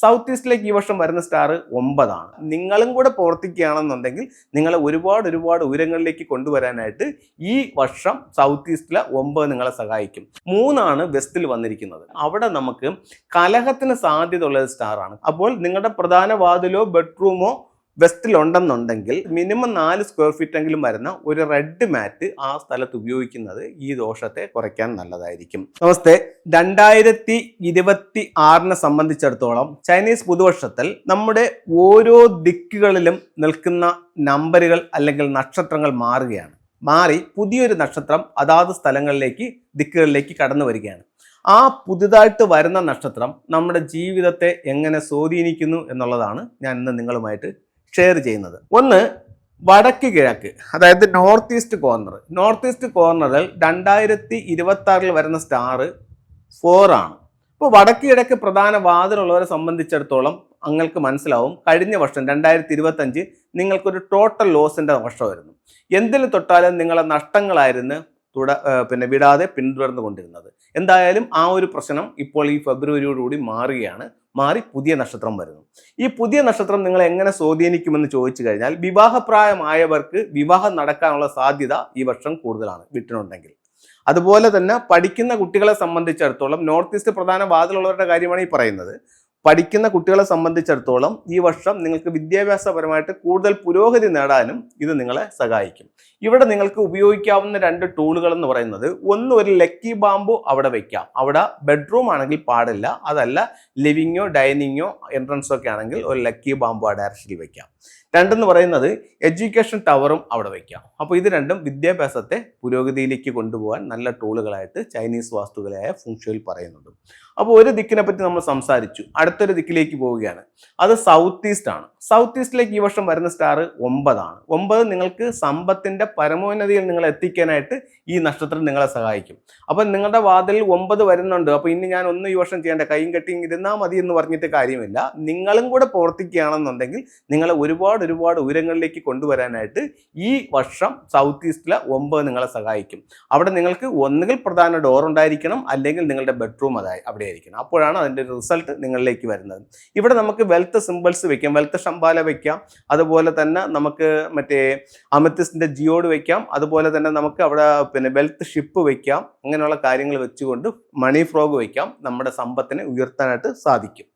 South ഈസ്റ്റിലേക്ക് ഈ വർഷം വരുന്ന സ്റ്റാർ ഒമ്പതാണ്. നിങ്ങളും കൂടെ പ്രവർത്തിക്കുകയാണെന്നുണ്ടെങ്കിൽ നിങ്ങളെ ഒരുപാട് ഒരുപാട് ഉയരങ്ങളിലേക്ക് കൊണ്ടുവരാനായിട്ട് ഈ വർഷം സൗത്ത് ഈസ്റ്റിലെ ഒമ്പത് നിങ്ങളെ സഹായിക്കും. മൂന്നാണ് വെസ്റ്റിൽ വന്നിരിക്കുന്നത്. അവിടെ നമുക്ക് കലഹത്തിന് സാധ്യത ഉള്ള സ്റ്റാറാണ് അപ്പോൾ നിങ്ങളുടെ പ്രധാന വാതിലോ ബെഡ്റൂമോ വെസ്റ്റിലുണ്ടെന്നുണ്ടെങ്കിൽ മിനിമം നാല് സ്ക്വയർ ഫീറ്റ് എങ്കിലും വരുന്ന ഒരു റെഡ് മാറ്റ് ആ സ്ഥലത്ത് ഉപയോഗിക്കുന്നത് ഈ ദോഷത്തെ കുറയ്ക്കാൻ നല്ലതായിരിക്കും. നമസ്തേ രണ്ടായിരത്തി ഇരുപത്തി ആറിനെ സംബന്ധിച്ചിടത്തോളം ചൈനീസ് പുതുവർഷത്തിൽ നമ്മുടെ ഓരോ ദിക്കുകളിലും നിൽക്കുന്ന നമ്പറുകൾ അല്ലെങ്കിൽ നക്ഷത്രങ്ങൾ മാറുകയാണ്. മാറി പുതിയൊരു നക്ഷത്രം അതാത് സ്ഥലങ്ങളിലേക്ക് ദിക്കുകളിലേക്ക് കടന്നു വരികയാണ്. ആ പുതുതായിട്ട് വരുന്ന നക്ഷത്രം നമ്മുടെ ജീവിതത്തെ എങ്ങനെ സ്വാധീനിക്കുന്നു എന്നുള്ളതാണ് ഞാൻ ഇന്ന് നിങ്ങളുമായിട്ട് ഷെയർ ചെയ്യുന്നത്. ഒന്ന് വടക്ക് കിഴക്ക് അതായത് north east corner north east കോർണറിൽ രണ്ടായിരത്തി ഇരുപത്തി ആറിൽ വരുന്ന സ്റ്റാർ ഫോർ ആണ്. ഇപ്പോൾ വടക്ക് കിഴക്ക് പ്രധാന വാതിലുള്ളവരെ സംബന്ധിച്ചിടത്തോളം അങ്ങൾക്ക് മനസ്സിലാവും കഴിഞ്ഞ വർഷം രണ്ടായിരത്തി ഇരുപത്തഞ്ച് നിങ്ങൾക്കൊരു ടോട്ടൽ ലോസിന്റെ വർഷമായിരുന്നു എന്തിൽ തൊട്ടാലും നിങ്ങളെ നഷ്ടങ്ങളായിരുന്നു തുട പിന്നെ വിടാതെ പിന്തുടർന്നു കൊണ്ടിരുന്നത്. എന്തായാലും ആ ഒരു പ്രശ്നം ഇപ്പോൾ ഈ ഫെബ്രുവരിയോടുകൂടി മാറുകയാണ്. മാറി പുതിയ നക്ഷത്രം വരുന്നു. ഈ പുതിയ നക്ഷത്രം നിങ്ങൾ എങ്ങനെ സ്വാധീനിക്കുമെന്ന് ചോദിച്ചു കഴിഞ്ഞാൽ വിവാഹപ്രായമായവർക്ക് വിവാഹം നടക്കാനുള്ള സാധ്യത ഈ വർഷം കൂടുതലാണ് വിട്ടിനുണ്ടെങ്കിൽ അതുപോലെ തന്നെ പഠിക്കുന്ന കുട്ടികളെ സംബന്ധിച്ചിടത്തോളം നോർത്ത് ഈസ്റ്റ് പ്രധാന വാതിലുള്ളവരുടെ കാര്യമാണ് ഈ പറയുന്നത്. പഠിക്കുന്ന കുട്ടികളെ സംബന്ധിച്ചിടത്തോളം ഈ വർഷം നിങ്ങൾക്ക് വിദ്യാഭ്യാസപരമായിട്ട് കൂടുതൽ പുരോഗതി നേടാനും ഇത് നിങ്ങളെ സഹായിക്കും. ഇവിടെ നിങ്ങൾക്ക് ഉപയോഗിക്കാവുന്ന രണ്ട് ടൂളുകൾ എന്ന് പറയുന്നത് ഒന്ന് ഒരു ലക്കി ബാമ്പു അവിടെ വെക്കാം. അവിടെ ബെഡ്റൂം ആണെങ്കിൽ പാടില്ല. അതല്ല ലിവിങ്ങോ ഡൈനിങ്ങോ എൻട്രൻസോ ഒക്കെ ആണെങ്കിൽ ഒരു ലക്കി ബാമ്പു ആ ഡയറക്ഷനിൽ വെക്കാം. രണ്ടെന്ന് പറയുന്നത് എഡ്യൂക്കേഷൻ ടവറും അവിടെ വയ്ക്കാം അപ്പോൾ ഇത് രണ്ടും വിദ്യാഭ്യാസത്തെ പുരോഗതിയിലേക്ക് കൊണ്ടുപോകാൻ നല്ല ടൂളുകളായിട്ട് ചൈനീസ് വാസ്തുക്കളായ ഫുങ്ഷയിൽ പറയുന്നുണ്ട്. അപ്പോൾ ഒരു ദിക്കിനെ പറ്റി നമ്മൾ സംസാരിച്ചു. അടുത്തൊരു ദിക്കിലേക്ക് പോവുകയാണ്. അത് സൗത്ത് ഈസ്റ്റ് ആണ്. സൗത്ത് ഈസ്റ്റിലേക്ക് ഈ വർഷം വരുന്ന സ്റ്റാർ ഒമ്പതാണ്. ഒമ്പത് നിങ്ങൾക്ക് സമ്പത്തിന്റെ പരമോന്നതിയിൽ നിങ്ങൾ എത്തിക്കാനായിട്ട് ഈ നക്ഷത്രം നിങ്ങളെ സഹായിക്കും. അപ്പം നിങ്ങളുടെ വാതിൽ ഒമ്പത് വരുന്നുണ്ട്. അപ്പോൾ ഇനി ഞാൻ ഒന്നും ഈ വർഷം ചെയ്യേണ്ട കൈയും കെട്ടിയും ഇരുന്നാൽ മതി എന്ന് പറഞ്ഞിട്ട് കാര്യമില്ല. നിങ്ങളും കൂടെ പ്രവർത്തിക്കുകയാണെന്നുണ്ടെങ്കിൽ നിങ്ങളെ ഒരുപാട് ഒരുപാട് ഉയരങ്ങളിലേക്ക് കൊണ്ടുവരാനായിട്ട് ഈ വർഷം സൗത്ത് ഈസ്റ്റിലെ ഒമ്പത് നിങ്ങളെ സഹായിക്കും. അവിടെ നിങ്ങൾക്ക് ഒന്നുകിൽ പ്രധാന ഡോർ ഉണ്ടായിരിക്കണം അല്ലെങ്കിൽ നിങ്ങളുടെ ബെഡ്റൂം അതായി അവിടെ ആയിരിക്കണം അപ്പോഴാണ് അതിന്റെ റിസൾട്ട് നിങ്ങളിലേക്ക് വരുന്നത്. ഇവിടെ നമുക്ക് വെൽത്ത് സിമ്പിൾസ് വെക്കാം. വെൽത്ത് ശമ്പാല വെക്കാം. അതുപോലെ തന്നെ നമുക്ക് മറ്റേ അമത്തിസിന്റെ ജിയോഡ് വെക്കാം. അതുപോലെ തന്നെ നമുക്ക് അവിടെ പിന്നെ വെൽത്ത് ഷിപ്പ് വെക്കാം. അങ്ങനെയുള്ള കാര്യങ്ങൾ വെച്ചുകൊണ്ട് മണി ഫ്രോഗ് വയ്ക്കാം നമ്മുടെ സമ്പത്തിനെ ഉയർത്താനായിട്ട് സാധിക്കും.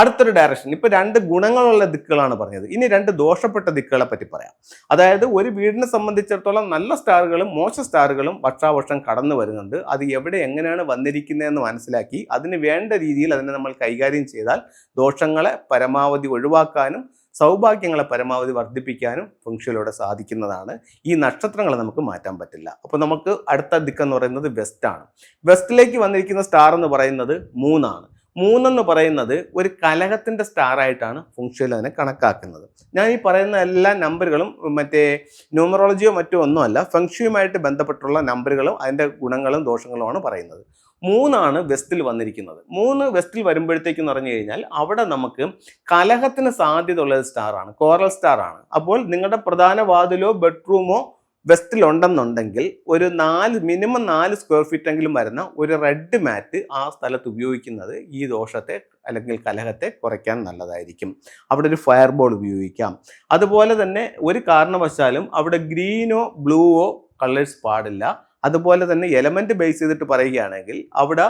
അടുത്തൊരു ഡയറക്ഷൻ ഇപ്പൊ രണ്ട് ഗുണങ്ങളുള്ള ദിക്കുകളാണ് പറഞ്ഞത്. ഇനി രണ്ട് ദോഷപ്പെട്ട ദിക്കുകളെ പറ്റി പറയാം. അതായത് ഒരു വീടിനെ സംബന്ധിച്ചിടത്തോളം നല്ല സ്റ്റാറുകളും മോശ സ്റ്റാറുകളും വർഷാവർഷം കടന്നു വരുന്നുണ്ട്. അത് എവിടെ എങ്ങനെയാണ് വന്നിരിക്കുന്നതെന്ന് മനസ്സിലാക്കി അതിന് വേണ്ട രീതിയിൽ അതിനെ നമ്മൾ കൈകാര്യം ചെയ്താൽ ദോഷങ്ങളെ പരമാവധി ഒഴിവാക്കാനും സൗഭാഗ്യങ്ങളെ പരമാവധി വർദ്ധിപ്പിക്കാനും ഫംഗ്ഷനിലൂടെ സാധിക്കുന്നതാണ്. ഈ നക്ഷത്രങ്ങളെ നമുക്ക് മാറ്റാൻ പറ്റില്ല. അപ്പോൾ നമുക്ക് അടുത്ത ദിക്കെന്ന് പറയുന്നത് വെസ്റ്റാണ് വെസ്റ്റിലേക്ക് വന്നിരിക്കുന്ന സ്റ്റാർ എന്ന് പറയുന്നത് മൂന്നാണ്. മൂന്നെന്ന് പറയുന്നത് ഒരു കലഹത്തിന്റെ സ്റ്റാർ ആയിട്ടാണ് ഫുങ്ഷയിൽ അതിനെ കണക്കാക്കുന്നത്. ഞാൻ ഈ പറയുന്ന എല്ലാ നമ്പറുകളും മറ്റേ ന്യൂമറോളജിയോ മറ്റോ ഒന്നുമല്ല ഫംഗ്ഷനുമായിട്ട് ബന്ധപ്പെട്ടുള്ള നമ്പറുകളും അതിന്റെ ഗുണങ്ങളും ദോഷങ്ങളുമാണ് പറയുന്നത്. മൂന്നാണ് വെസ്റ്റിൽ വന്നിരിക്കുന്നത്. മൂന്ന് വെസ്റ്റിൽ വരുമ്പോഴത്തേക്കെന്ന് പറഞ്ഞു കഴിഞ്ഞാൽ അവിടെ നമുക്ക് കലഹത്തിന് സാധ്യത ഉള്ളത് സ്റ്റാറാണ് കോറൽ സ്റ്റാറാണ് അപ്പോൾ നിങ്ങളുടെ പ്രധാന വാതിലോ ബെഡ്റൂമോ വെസ്റ്റിലുണ്ടെന്നുണ്ടെങ്കിൽ ഒരു നാല് മിനിമം നാല് സ്ക്വയർ ഫീറ്റ് എങ്കിലും വരുന്ന ഒരു റെഡ് മാറ്റ് ആ സ്ഥലത്ത് ഉപയോഗിക്കുന്നത് ഈ ദോഷത്തെ അല്ലെങ്കിൽ കലഹത്തെ കുറയ്ക്കാൻ നല്ലതായിരിക്കും. അവിടെ ഒരു ഫയർ ബോൾ ഉപയോഗിക്കാം. അതുപോലെ തന്നെ ഒരു കാരണവശാലും അവിടെ ഗ്രീനോ ബ്ലൂവോ കളേഴ്സ് പാടില്ല. അതുപോലെ തന്നെ എലമെന്റ് ബേസ് ചെയ്തിട്ട് പറയുകയാണെങ്കിൽ അവിടെ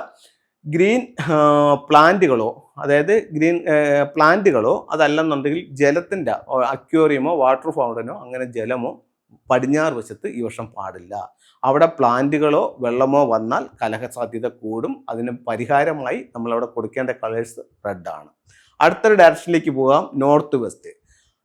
ഗ്രീൻ പ്ലാന്റുകളോ അതായത് ഗ്രീൻ പ്ലാന്റുകളോ അതല്ലെന്നുണ്ടെങ്കിൽ ജലത്തിന്റെ അക്വേറിയമോ വാട്ടർ ഫൗണ്ടനോ അങ്ങനെ ജലമോ പടിഞ്ഞാറ് വശത്ത് ഈ വർഷം പാടില്ല. അവിടെ പ്ലാന്റുകളോ വെള്ളമോ വന്നാൽ കലഹ സാധ്യത കൂടും. അതിന് പരിഹാരമായി നമ്മളവിടെ കൊടുക്കേണ്ട കളേഴ്സ് റെഡാണ് അടുത്തൊരു ഡയറക്ഷനിലേക്ക് പോകാം. നോർത്ത് വെസ്റ്റ്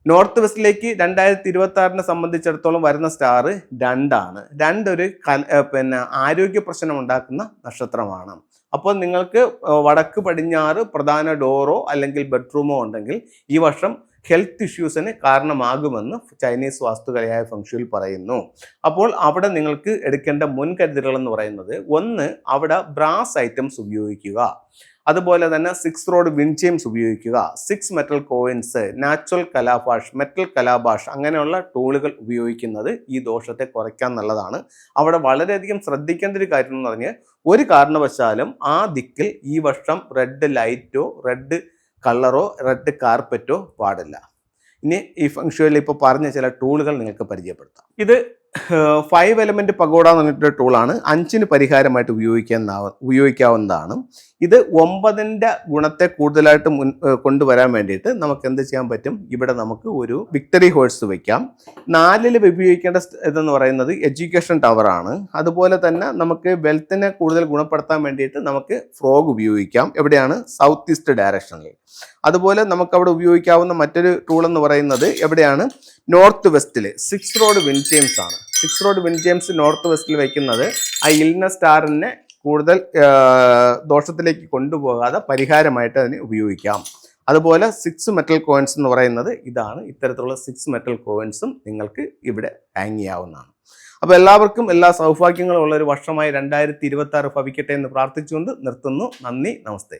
നോർത്ത് വെസ്റ്റിലേക്ക് രണ്ടായിരത്തി ഇരുപത്തി ആറിനെ സംബന്ധിച്ചിടത്തോളം വരുന്ന സ്റ്റാർ രണ്ടാണ് രണ്ടൊരു ഏർ പിന്നെ ആരോഗ്യ പ്രശ്നം ഉണ്ടാക്കുന്ന നക്ഷത്രമാണ്. അപ്പോൾ നിങ്ങൾക്ക് വടക്ക് പടിഞ്ഞാറ് പ്രധാന ഡോറോ അല്ലെങ്കിൽ ബെഡ്റൂമോ ഉണ്ടെങ്കിൽ ഈ വർഷം ഹെൽത്ത് ഇഷ്യൂസിന് കാരണമാകുമെന്ന് ചൈനീസ് വാസ്തുകലയായ ഫംഗ്ഷനിൽ പറയുന്നു. അപ്പോൾ അവിടെ നിങ്ങൾക്ക് എടുക്കേണ്ട മുൻകരുതലുകൾ എന്ന് പറയുന്നത് ഒന്ന് അവിടെ ബ്രാസ് ഐറ്റംസ് ഉപയോഗിക്കുക. അതുപോലെ തന്നെ സിക്സ് റോഡ് വിൻചെയിംസ് ഉപയോഗിക്കുക. Six metal coins natural calabash metal calabash അങ്ങനെയുള്ള ടൂളുകൾ ഉപയോഗിക്കുന്നത് ഈ ദോഷത്തെ കുറയ്ക്കാൻ നല്ലതാണ്. അവിടെ വളരെയധികം ശ്രദ്ധിക്കേണ്ട ഒരു കാര്യം എന്ന് പറഞ്ഞാൽ ഒരു കാരണവശാലും ആ ദിക്കിൽ ഈ വർഷം റെഡ് ലൈറ്റോ റെഡ് കളറോ റെഡ് കാർപ്പറ്റോ പാടില്ല. ഇനി ഈ ഫംഗ്ഷനിൽ ഇപ്പോൾ പറഞ്ഞ ചില ടൂളുകൾ നിങ്ങൾക്ക് പരിചയപ്പെടുത്താം. ഇത് ഫൈവ് എലമെന്റ് പഗോഡ എന്ന് പറഞ്ഞിട്ടൊരു ടൂളാണ്. അഞ്ചിന് പരിഹാരമായിട്ട് ഉപയോഗിക്കാൻ ഉപയോഗിക്കാവുന്നതാണ്. ഇത് ഒമ്പതിന്റെ ഗുണത്തെ കൂടുതലായിട്ട് മുൻ കൊണ്ടുവരാൻ വേണ്ടിയിട്ട് നമുക്ക് എന്ത് ചെയ്യാൻ പറ്റും? ഇവിടെ നമുക്ക് ഒരു വിക്ടറി ഹോഴ്സ് വയ്ക്കാം നാലിൽ ഉപയോഗിക്കേണ്ട ഇതെന്ന് പറയുന്നത് എഡ്യൂക്കേഷൻ ടവറാണ് അതുപോലെ തന്നെ നമുക്ക് വെൽത്തിനെ കൂടുതൽ ഗുണപ്പെടുത്താൻ വേണ്ടിയിട്ട് നമുക്ക് ഫ്രോഗ് ഉപയോഗിക്കാം. എവിടെയാണ്? സൗത്ത് ഈസ്റ്റ് ഡയറക്ഷനിൽ അതുപോലെ നമുക്ക് അവിടെ ഉപയോഗിക്കാവുന്ന മറ്റൊരു ടൂൾ എന്ന് പറയുന്നത് എവിടെയാണ്? നോർത്ത് വെസ്റ്റിൽ സിക്സ് റോഡ് വിൻജെയിംസ് ആണ്. Six rod wind chimes north വെസ്റ്റിൽ വയ്ക്കുന്നത് ആ ഇൽന സ്റ്റാറിനെ കൂടുതൽ ദോഷത്തിലേക്ക് കൊണ്ടുപോകാതെ പരിഹാരമായിട്ട് അതിനെ ഉപയോഗിക്കാം. അതുപോലെ സിക്സ് മെറ്റൽ കോയിൻസ് എന്ന് പറയുന്നത് ഇതാണ്. ഇത്തരത്തിലുള്ള സിക്സ് മെറ്റൽ കോയിൻസും നിങ്ങൾക്ക് ഇവിടെ ഹാങ് ചെയ്യാവുന്നതാണ്. അപ്പോൾ എല്ലാവർക്കും എല്ലാ സൗഭാഗ്യങ്ങളും ഉള്ള ഒരു വർഷമായി രണ്ടായിരത്തി ഇരുപത്തി ആറ് ഭവിക്കട്ടെ എന്ന് പ്രാർത്ഥിച്ചുകൊണ്ട് നിർത്തുന്നു. നന്ദി നമസ്തേ.